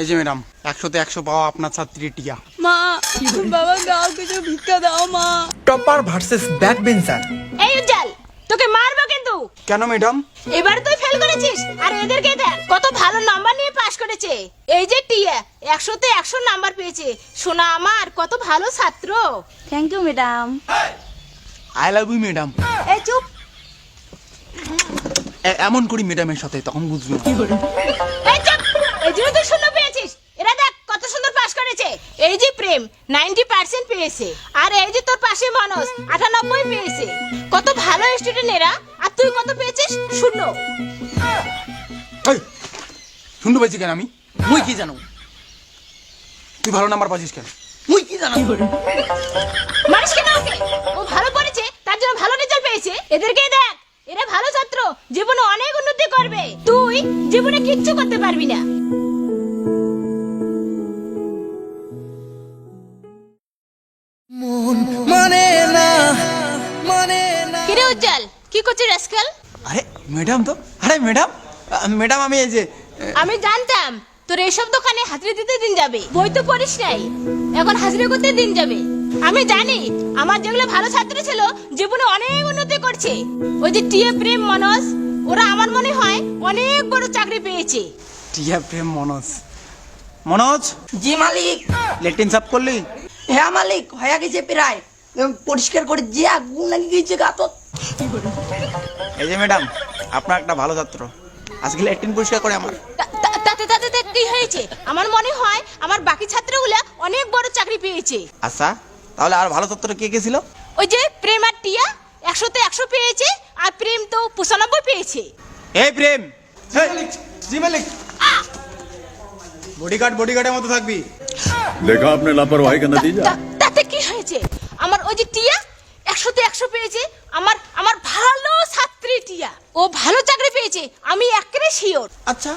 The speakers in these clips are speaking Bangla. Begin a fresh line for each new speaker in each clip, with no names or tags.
এই যে ম্যাডাম একশোতে একশো পাওয়া আপনার ছাত্রী টিয়া।
মা বাবা গাও কিছু ভিক্ষা দাও মা।
টপার ভার্সেস ব্যাক বেঞ্চার
এই উজ্জ্বল তোকে মারবো কিন্তু।
কেন ম্যাডাম?
এবার তুই ফেল করেছিস আর এদেরকে দেখ কত ভালো নাম্বার নিয়ে পাশ করেছে। এই যে টিয়া একশোতে একশো নাম্বার পেয়েছে। শোনা আমার কত ভালো ছাত্র।
Thank you madam
I love you madam
এই চুপ।
এমন করি ম্যাডামের সাথে তখন বুঝবে না।
এই চুপ এই জন্য তুই শূন্য পেয়েছিস এরা দেখ কত সুন্দর পাশ করেছে এই যে প্রেম নাইনটি পার্সেন্ট পেয়েছে। আর এই যে তোর পাশে মানুষ আটানব্বই পেয়েছে। কত ভালো স্টুডেন্ট এরা আর তুই কত পেয়েছিস? শূন্য।
এই, শুনতে পাইছি কেন আমি? মুই কি জানো? তুই ভালো নাম্বার পাচ্ছিস কেন? মুই কি জানো?
মানুষ কেন ওকে ও ভালো পড়েছে তার জন্য ভালো রেজাল্ট পেয়েছে। এদেরকে দেখ এরা ভালো ছাত্র জীবনে অনেক উন্নতি করবে। তুই জীবনে কিচ্ছু করতে পারবি না। কি করছিস আজকাল?
আরে ম্যাডাম তো? আরে ম্যাডাম ম্যাডাম আমি এই যে
আমি জানতাম তোর এইসব দোকানে হাজিরা দিতে দিন যাবে। বই তো পড়িস নাই। এখন হাজিরা করতে দিন যাবে। আমি জানি আমার যেগুলো ভালো ছাত্র ছিল জীবনে অনেক উন্নতি করছে। ওই যে টিএ প্রেম মনস ওরা আমার মনে হয় অনেক বড় চাকরি পেয়েছে।
টিয়া প্রেম মনোজ। মনোজ?
জি মালিক।
লেট্রিন সাফ করলি?
হ্যাঁ মালিক হয়ে গেছে প্রায়। পরিষ্কার করে যে আগুন লাগিয়ে গেছে গাতত
এই যে ম্যাডাম আপনার একটা ভালো ছাত্র। আজকে ল্যাটিন পরিষ্কার করে আমার।
তাতে তাতে কি হয়েছে? আমার মনে হয় আমার বাকি ছাত্রগুলো অনেক বড় চাকরি পেয়েছে।
আচ্ছা তাহলে আর ভালো ছাত্র কে কে ছিল?
ওই যে প্রেম আর টিয়া একশোতে একশো পেয়েছে আর প্রেম তো পঁচানব্বই পেয়েছে।
এই প্রেম! বডিগার্ড বডিগার্ডের মতো থাকবি।
দেখা আপনি লাপরওয়াহি কেন
দিয়ে তাতে কি হয়েছে? আমার ওই যে টিয়া একশোতে একশো পেয়েছে। আমার আমার ভালো ছাত্রী টিয়া। ও ভালো চাকরি পেয়েছে আমি একেবারে শিওর
আচ্ছা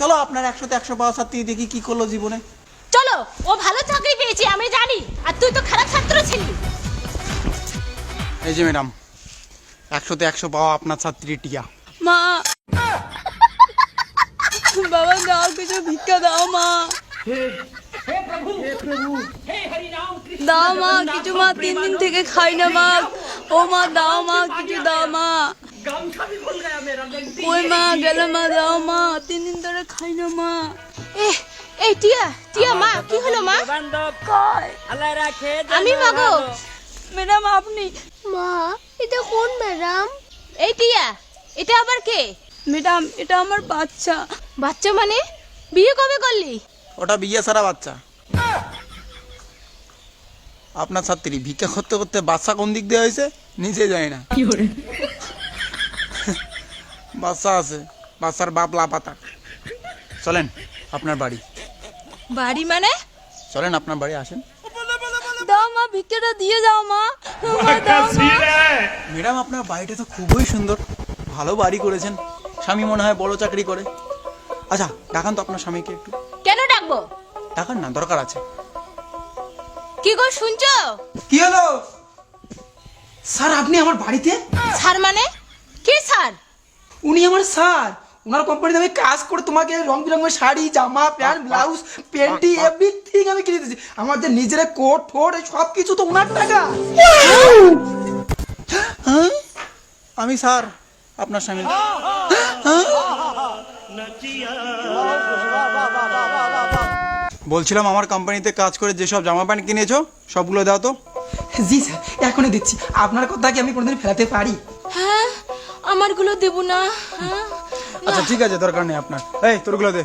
চলো আপনার একশোতে একশো পাওয়া ছাত্রী দেখি কি করল জীবনে।
চলো ও ভালো চাকরি পেয়েছে আমি জানি আর তুই তো খারাপ ছাত্র ছিলি।
এই যে ম্যাডাম একশোতে একশো পাওয়া আপনার ছাত্রী টিয়া।
মা বাবা দাও কিছু ভিক্ষা দাও মা। দাও মা কিছু মা তিন দিন থেকে খাই না মা। ও মা দাও মা কিছু দাও মা। ওই মা গেল মা দাও মা তিন দিন ধরে খাই না মা। এ এই টিয়া টিয়া মা কি হলো মা? আমি মাগো। ম্যাডাম আপনি?
মা এটা কোন ম্যাডাম?
এই টিয়া এটা আবার কে?
ম্যাডাম এটা আমার বাচ্চা।
বাচ্চা মানে? বিয়ে কবে করলি?
ওটা বিয়ে সারা বাচ্চা। আপনার ছাত্রী ভিক্ষা করতে করতে বাচ্চা কোন দিক দিয়ে হয়েছে? নিজে যায় না। বাচ্চা আছে বাচ্চার বাপ লাপাতা। চলেন আপনার বাড়ি।
বাড়ি মানে?
চলেন আপনার বাড়ি আসেন।
দাও মা ভিক্ষাটা দিয়ে যাও মা।
ম্যাডাম আপনার বাড়িটা তো খুবই সুন্দর। ভালো বাড়ি করেছেন। স্বামী মনে হয় বড় চাকরি করে। আচ্ছা ডাকান তো আপনার স্বামীকে একটু।
কেন ডাকবো?
ডাকান না দরকার আছে।
কি গো শুনছো?
কি হলো? স্যার আপনি আমার বাড়িতে?
স্যার মানে? কি স্যার?
উনি আমার স্যার। ওনার কোম্পানিতে আমি কাজ করে তোমাকে রং বেরঙের শাড়ি জামা প্যান্ট ব্লাউজ পেন্টি এভরিথিং আমি কিনে দিয়েছি। আমাদের নিজের কোট ফোট সব কিছু তো ওনার টাকা।
হ্যাঁ? আমি স্যার আপনার স্বামী। বলছিলাম আমার কোম্পানিতে কাজ করে যেসব জামা প্যান্ট কিনেছো সবগুলো দাও তো
জি স্যার এখনই দিচ্ছি আপনার কথা কি আমি কোনোদিন ফেলাতে পারি
হ্যাঁ আমারগুলো দেবো না হ্যাঁ
আচ্ছা ঠিক আছে দরকার নেই আপনার এই তোরগুলো দে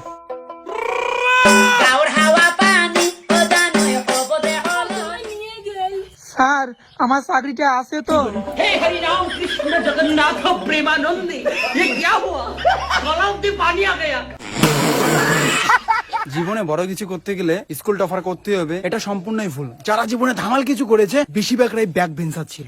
স্যার আমার চাকরিটা আছে তো
हे हरिनाम कृष्ण जगन्नाथ प्रेमानंद ये क्या हुआ गलाव में पानी आ गया
জীবনে বড় কিছু করতে গেলে স্কুল টফার করতে হবে। এটা সম্পূর্ণই ভুল। যারা জীবনে ধামাল কিছু করেছে,
বেশিরভাগরাই ব্যাক বেঞ্চার ছিল।